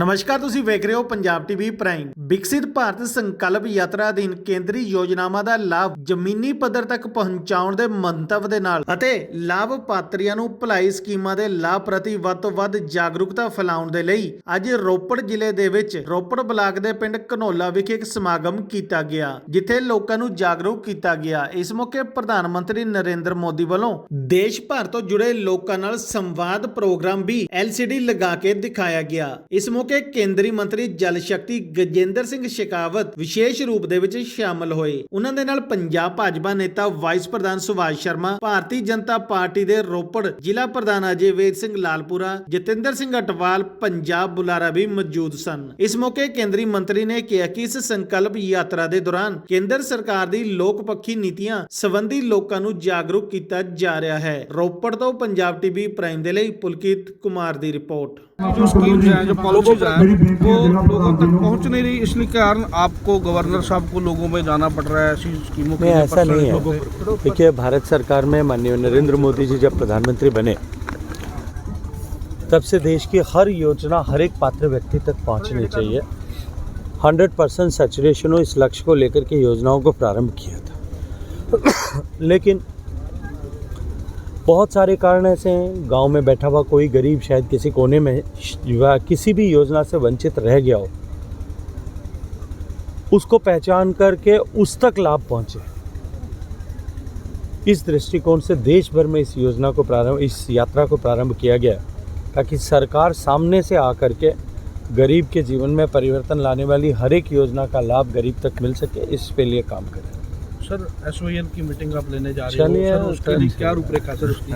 ਨਮਸਕਾਰ, ਤੁਸੀਂ ਵੇਖ ਰਹੇ ਹੋ ਪੰਜਾਬ ਟੀਵੀ ਪ੍ਰਾਈਮ। ਵਿਕਸਿਤ ਭਾਰਤ ਸੰਕਲਪ ਯਾਤਰਾ ਅਧੀਨ ਕੇਂਦਰੀ ਯੋਜਨਾਵਾਂ ਦਾ ਲਾਭ ਜ਼ਮੀਨੀ ਪੱਧਰ ਤੱਕ ਪਹੁੰਚਾਉਣ ਦੇ ਮੰਤਵ ਦੇ ਨਾਲ ਅਤੇ ਲਾਭਪਾਤਰੀਆਂ ਨੂੰ ਭਲਾਈ ਸਕੀਮਾਂ ਦੇ ਲਾਭ ਪ੍ਰਤੀ ਵੱਧ ਤੋਂ ਵੱਧ ਜਾਗਰੂਕਤਾ ਫੈਲਾਉਣ ਦੇ ਲਈ ਅੱਜ ਰੋਪੜ ਜ਼ਿਲ੍ਹੇ ਦੇ ਵਿੱਚ ਰੋਪੜ ਬਲਾਕ ਦੇ ਪਿੰਡ ਘਨੋਲਾ ਵਿਖੇ ਇੱਕ ਸਮਾਗਮ ਕੀਤਾ ਗਿਆ, ਜਿੱਥੇ ਲੋਕਾਂ ਨੂੰ ਜਾਗਰੂਕ ਕੀਤਾ ਗਿਆ। ਇਸ ਮੌਕੇ ਪ੍ਰਧਾਨ ਮੰਤਰੀ ਨਰਿੰਦਰ ਮੋਦੀ ਵੱਲੋਂ ਦੇਸ਼ ਭਰ ਤੋਂ ਜੁੜੇ ਲੋਕਾਂ ਨਾਲ ਸੰਵਾਦ ਪ੍ਰੋਗਰਾਮ ਵੀ LCD ਲਗਾ ਕੇ ਦਿਖਾਇਆ ਗਿਆ। ਇਸ ਮੌਕੇ ਕੇ ਕੇਂਦਰੀ ਮੰਤਰੀ ਜਲ ਸ਼ਕਤੀ ਗਜੇਂਦਰ ਸਿੰਘ ਸ਼ੇਕਾਵਤ ਵਿਸ਼ੇਸ਼ ਰੂਪ ਦੇ ਵਿੱਚ ਸ਼ਾਮਲ ਹੋਏ। ਉਹਨਾਂ ਦੇ ਨਾਲ ਪੰਜਾਬ ਭਾਜਪਾ ਨੇਤਾ ਵਾਈਸ ਪ੍ਰਧਾਨ ਸੁਭਾਸ਼ ਸ਼ਰਮਾ, ਭਾਰਤੀ ਜਨਤਾ ਪਾਰਟੀ ਦੇ ਰੋਪੜ ਜ਼ਿਲ੍ਹਾ ਪ੍ਰਧਾਨ ਅਜੇ ਵੇਦ ਸਿੰਘ ਲਾਲਪੁਰਾ, ਜਤਿੰਦਰ ਸਿੰਘ ਅਟਵਾਲ, ਪੰਜਾਬ ਬੁਲਾਰਾ ਵੀ ਮੌਜੂਦ ਸਨ। ਇਸ ਮੌਕੇ ਕੇਂਦਰੀ ਮੰਤਰੀ ਨੇ ਕਿਹਾ ਕਿ ਇਸ ਸੰਕਲਪ ਯਾਤਰਾ ਦੇ ਦੌਰਾਨ ਕੇਂਦਰ ਸਰਕਾਰ ਦੀ ਲੋਕ ਪੱਖੀ ਨੀਤੀਆਂ ਸੰਬੰਧੀ ਲੋਕਾਂ ਨੂੰ ਜਾਗਰੂਕ ਕੀਤਾ ਜਾ ਰਿਹਾ ਹੈ। ਰੋਪੜ ਤੋਂ ਪੰਜਾਬ ਟੀਵੀ ਪ੍ਰਾਈਮ ਦੇ ਲਈ ਪੁਲਕਿਤ ਕੁਮਾਰ ਦੀ ਰਿਪੋਰਟ। ਜੋ ਸਕੀਮ ਜੋ ਪਾਲੋ पॉलिसीज़ हैं। वो लोगों तक पहुँच नहीं रही इसलिए कारण आपको गवर्नर साहब को लोगों में जाना पड़ रहा है ऐसी स्कीमों के नहीं ऐसा नहीं है। देखिए भारत सरकार में माननीय नरेंद्र मोदी जी जब प्रधानमंत्री बने तब से देश की हर योजना हर एक पात्र व्यक्ति तक पहुंचनी चाहिए। हंड्रेड परसेंट सचुरेशन हो इस लक्ष्य को लेकर के योजनाओं को प्रारंभ किया था। लेकिन बहुत सारे कारण ऐसे हैं। गाँव में बैठा हुआ कोई गरीब शायद किसी कोने में या किसी भी योजना से वंचित रह गया हो, उसको पहचान करके उस तक लाभ पहुँचे। इस दृष्टिकोण से देश भर में इस योजना को प्रारंभ, इस यात्रा को प्रारंभ किया गया ताकि सरकार सामने से आकर के गरीब के जीवन में परिवर्तन लाने वाली हर एक योजना का लाभ गरीब तक मिल सके, इस पे लिए काम करें। सर एस की मीटिंग आप लेने जा रहे चलिए, हो सर उसके लिए चलिए। क्या रूपरेखा सर उसकी